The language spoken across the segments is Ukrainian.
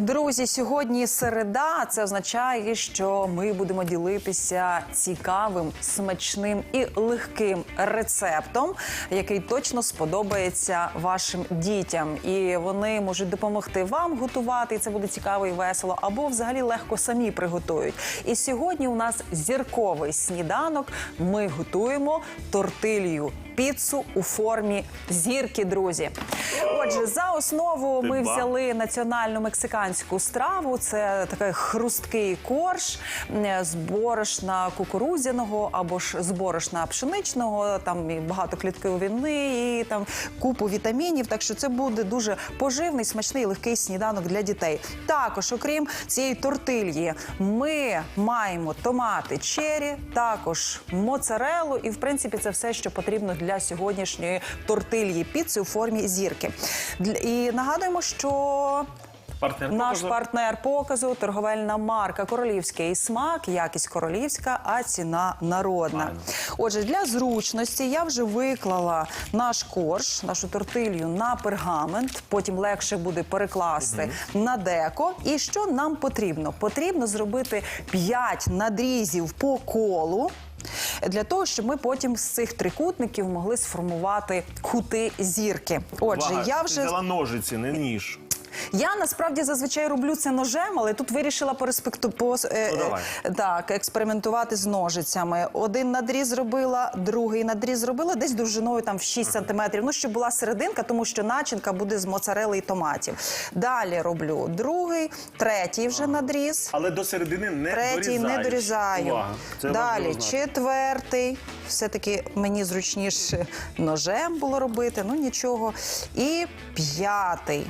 Друзі, сьогодні середа. Це означає, що ми будемо ділитися цікавим, смачним і легким рецептом, який точно сподобається вашим дітям. І вони можуть допомогти вам готувати. І це буде цікаво і весело, або взагалі легко самі приготують. І сьогодні у нас зірковий сніданок. Ми готуємо тортилью. Піцу у формі зірки, друзі. Отже, за основу ми взяли національну мексиканську страву. Це такий хрусткий корж з борошна кукурудзяного або ж з борошна пшеничного. Там і багато клітковини, і там купу вітамінів. Так що це буде дуже поживний, смачний, легкий сніданок для дітей. Також, окрім цієї тортильї, ми маємо томати чері, також моцарелу, і в принципі це все, що потрібно для сьогоднішньої тортильї піци у формі зірки. Для- І нагадуємо, що Партнер наш показу. партнер показу торговельна марка Королівський смак, якість королівська, а ціна народна. Правильно. Отже, для зручності я вже виклала наш корж, нашу тортилью на пергамент. Потім легше буде перекласти на деко. І що нам потрібно? Потрібно зробити 5 надрізів по колу. Для того, щоб ми потім з цих трикутників могли сформувати кути зірки. Отже, Увага, я ти вже взяла ножиці, не ніж. Я насправді зазвичай роблю це ножем, але тут вирішила по по е, Ну, давай. е, так експериментувати з ножицями. Один надріз зробила, другий надріз зробила десь довжиною там в 6 сантиметрів. Ну щоб була серединка, тому що начинка буде з моцарели і томатів. Далі роблю другий, третій вже надріз. Але до середини не Третій не дорізаєш. дорізаю. Увага. Це Далі важливо знати. четвертий. Все-таки мені зручніше ножем було робити, ну нічого. І п'ятий.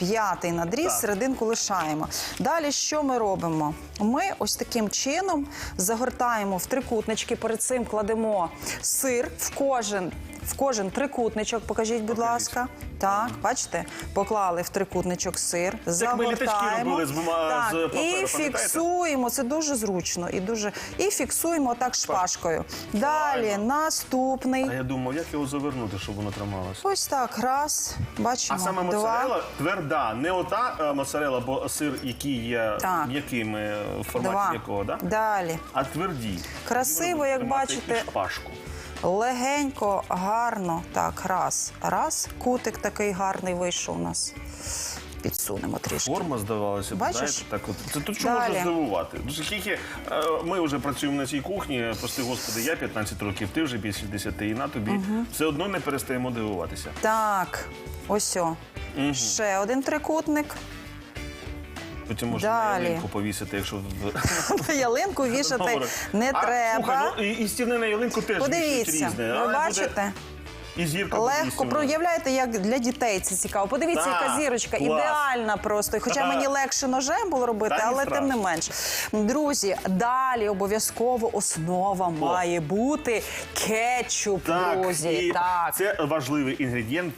П'ятий надріз, Так. серединку лишаємо. Далі що ми робимо? Ми ось таким чином загортаємо в трикутнички. Перед цим кладемо сир в кожен. В кожен трикутничок, покажіть, будь ласка. Так, бачите, поклали в трикутничок сир, загортаємо. з так, і фіксуємо. Це дуже зручно і дуже і фіксуємо так шпажкою. Далі наступний. А я думав, як його завернути, щоб воно трималося. Ось так, раз. Бачимо. А саме два. моцарела тверда, не ота е, моцарела, бо сир, який є м'яким в форматі Два. якого, да? Далі. а тверді. Красиво, як бачите. і шпажку. Легенько, гарно. Так, раз. Раз. Кутик такий гарний вийшов у нас. Підсунемо трішки. Форма здавалося, б, Бачиш? знаєте, так от. Це тут що Далі. можна здивувати. Дуже Скільки е, ми вже працюємо на цій кухні, прости господи, я 15 років, ти вже більше 10, і на тобі все одно не перестаємо дивуватися. Так, ось о. Ще один трикутник. Потім можна Далі. на ялинку повісити, якщо в- Ялинку вішати не а, треба. Слухай, ну, і, і стіни на ялинку теж вішають Подивіться, різне. ви але буде бачите? І зірка Легко проявляєте, як для дітей це цікаво. Подивіться, Так, яка зірочка клас. ідеальна просто. Хоча мені легше ножем було робити, Та але тим не менш. Друзі, далі обов'язково основа має бути кетчуп, Так, друзі. і Так. це важливий інгредієнт.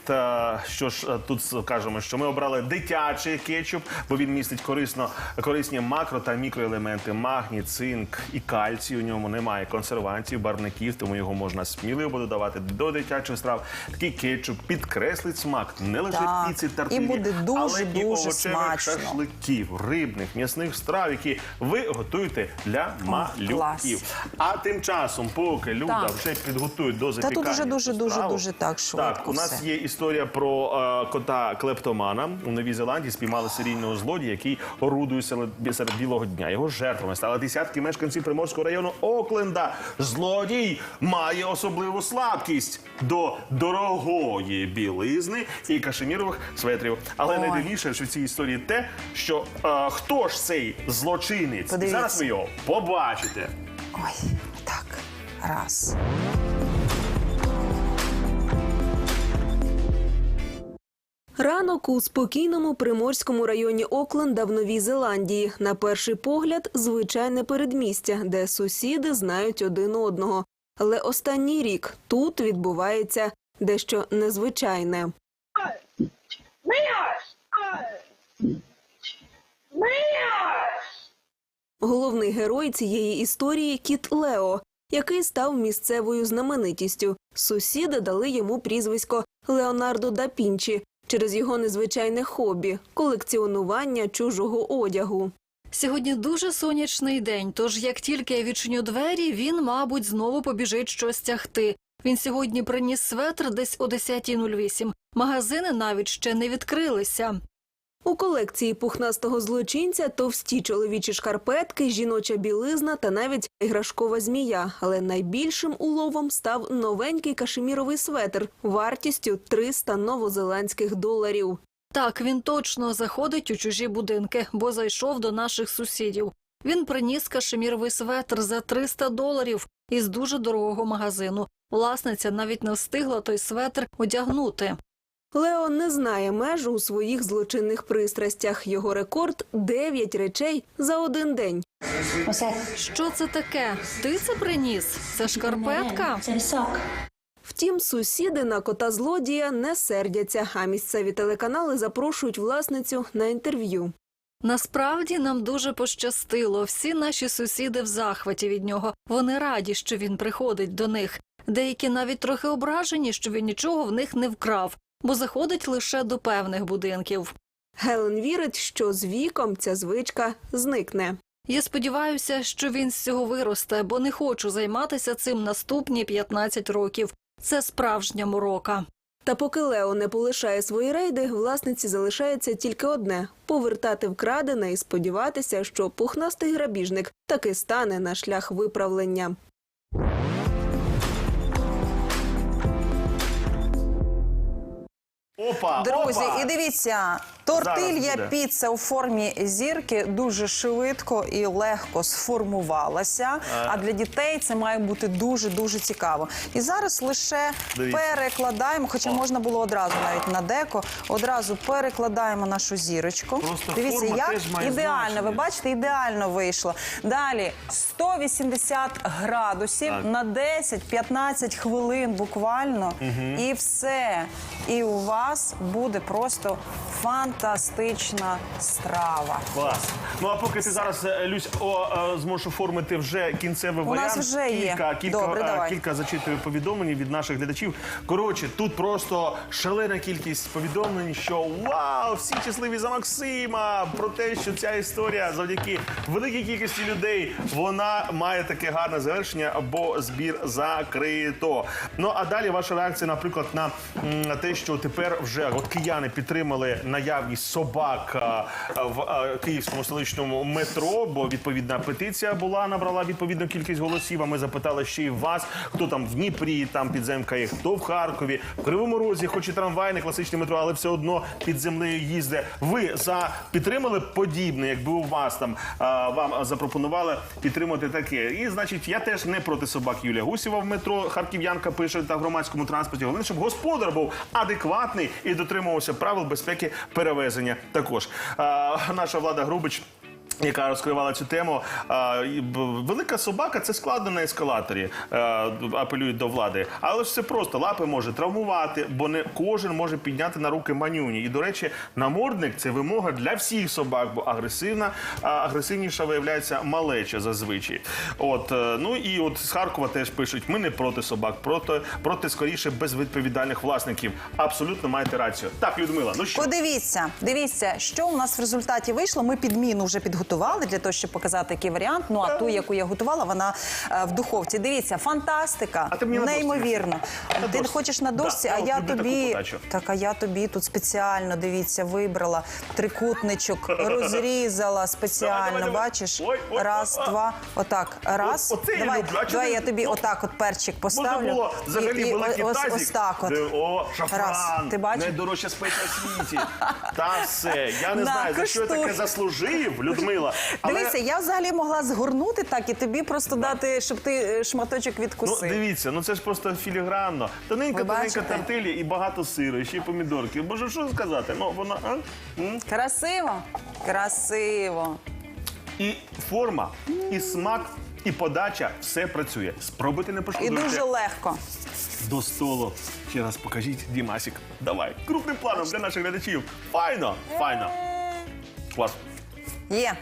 Що ж е, тут кажемо, що ми обрали дитячий кетчуп, бо він містить корисно корисні макро та мікроелементи, магній, цинк і кальцій. У ньому немає консервантів, барвників, тому його можна сміливо додавати до дитячих страв. Такий кетчуп підкреслить смак не лише Так, піці і буде дуже, але і овочевих смачно. шашликів, рибних, м'ясних страв, які ви готуєте для малюків. клас. А тим часом, поки Люда Так. вже підготують до Та запікання. тут вже дуже, цю дуже, страву. дуже так швидко Так, у нас все. є історія про е, кота клептомана. У Новій Зеландії спіймали серійного злодія, який орудує серед, серед білого дня. Його жертвами стали десятки мешканців Приморського району Окленда. Злодій має особливу слабкість до дорогої білизни і кашемірових светрів. Але Ой. найдивніше що в цій історії те, що е, хто ж цей злочинець? Подивіться. Зараз ви його побачите. Ой, так. Раз. Ранок у спокійному приморському районі Окленда в Новій Зеландії. На перший погляд, звичайне передмістя, де сусіди знають один одного. Але останній рік тут відбувається дещо незвичайне. Головний герой цієї історії кіт Лео, який став місцевою знаменитістю. Сусіди дали йому прізвисько Леонардо да Пінчі через його незвичайне хобі колекціонування чужого одягу. Сьогодні дуже сонячний день, тож як тільки я відчиню двері, він, мабуть, знову побіжить щось тягти. Він сьогодні приніс светр десь о 10.08. Магазини навіть ще не відкрилися. У колекції пухнастого злочинця товсті чоловічі шкарпетки, жіноча білизна та навіть іграшкова змія. Але найбільшим уловом став новенький кашеміровий светр вартістю 300 новозеландських доларів. Так, він точно заходить у чужі будинки, бо зайшов до наших сусідів. Він приніс кашеміровий светр за 300 доларів із дуже дорогого магазину. Власниця навіть не встигла той светр одягнути. Лео не знає меж у своїх злочинних пристрастях. Його рекорд 9 речей за один день. Що це таке? Ти це приніс? Це шкарпетка? Це сок. Втім, сусіди на кота злодія не сердяться, а місцеві телеканали запрошують власницю на інтерв'ю. Насправді нам дуже пощастило. Всі наші сусіди в захваті від нього. Вони раді, що він приходить до них. Деякі навіть трохи ображені, що він нічого в них не вкрав, бо заходить лише до певних будинків. Гелен вірить, що з віком ця звичка зникне. Я сподіваюся, що він з цього виросте, бо не хочу займатися цим наступні 15 років. Це справжня морока. Та поки Лео не полишає свої рейди, власниці залишається тільки одне повертати вкрадене і сподіватися, що пухнастий грабіжник таки стане на шлях виправлення. Опа, Друзі, опа. і дивіться, тортилья піца у формі зірки дуже швидко і легко сформувалася. А для дітей це має бути дуже дуже цікаво. І зараз лише Дивіться. перекладаємо, хоча можна було одразу навіть на деко. Одразу перекладаємо нашу зірочку. Просто Дивіться, форма як теж має ідеально. значення. Ви бачите, ідеально вийшло. Далі 180 градусів Так. на 10-15 хвилин буквально, і все. І у вас буде просто фантастична страва. Клас. Ну а поки ти зараз е, Люсь о, е, зможеш оформити вже кінцевий У варіант. нас вже є. Кілька, кілька, Добре, е, давай. кілька зачитую повідомлень від наших глядачів. Коротше, тут просто шалена кількість повідомлень, що вау, всі щасливі за Максима. Про те, що ця історія завдяки великій кількості людей вона має таке гарне завершення або збір закрито. Ну а далі ваша реакція, наприклад, на м, те, що тепер вже от кияни підтримали наявність собак а, в київському столичному метро, бо відповідна петиція була набрала відповідну кількість голосів. А ми запитали ще й вас, хто там в Дніпрі, там підземка є, хто в Харкові, в Кривому Розі, хоч і трамвай, не класичне метро, але все одно під землею їздить. Ви за підтримали подібне, якби у вас там вам запропонували підтримати таке. І значить, я теж не проти собак Юлія Гусєва в метро. Харків'янка пише та в громадському транспорті. Головне, щоб господар був адекватний і дотримувався правил безпеки перевезення. Також наша влада Грубич. Яка розкривала цю тему, велика собака це складно на ескалаторі, апелюють до влади. Але ж це просто лапи може травмувати, бо не кожен може підняти на руки манюні. І до речі, намордник це вимога для всіх собак, бо агресивна, агресивніша виявляється малеча зазвичай. От е, ну і от з Харкова теж пишуть: ми не проти собак, проти проти скоріше безвідповідальних власників. Абсолютно маєте рацію. Так, Людмила, ну що Подивіться, дивіться, що у нас в результаті вийшло. Ми підміну вже підготували для того, щоб показати який варіант. Ну а ту, яку я готувала, вона е, в духовці. Дивіться, фантастика, А ти мені на дошці неймовірно. На Ти дошці. хочеш на дошці, Да, а я я люблю таку тобі подачу. так, а я тобі тут спеціально дивіться, вибрала трикутничок, розрізала спеціально. Давай, давай, давай. Бачиш, Ой, ой, раз, а. два, отак, раз. оце я давай, люблю. А чому давай ти- я тобі ну, отак, от перчик поставлю. Можна було взагалі великий ось, тазик, ось так от. де, о, шафран, Раз. Ти бачиш? найдорожча спеція світі. Та все. Я не На, знаю, за що я таке заслужив, Людмила. Але, Дивися, я взагалі могла згорнути так і тобі просто дати, щоб ти е, шматочок ну, дивіться, ну це ж просто філігранно. Тоненька, тоненька тартилі і багато сиру, і ще й помідорки. Боже, що сказати? Ну, вона, а? М? Красиво? Красиво. І форма, і смак, і подача все працює. Спробуйте не І дуже легко. До столу. Ще раз покажіть, Дімасік. Давай, крупним планом для наших глядачів. Файно, файно. Клас. Є.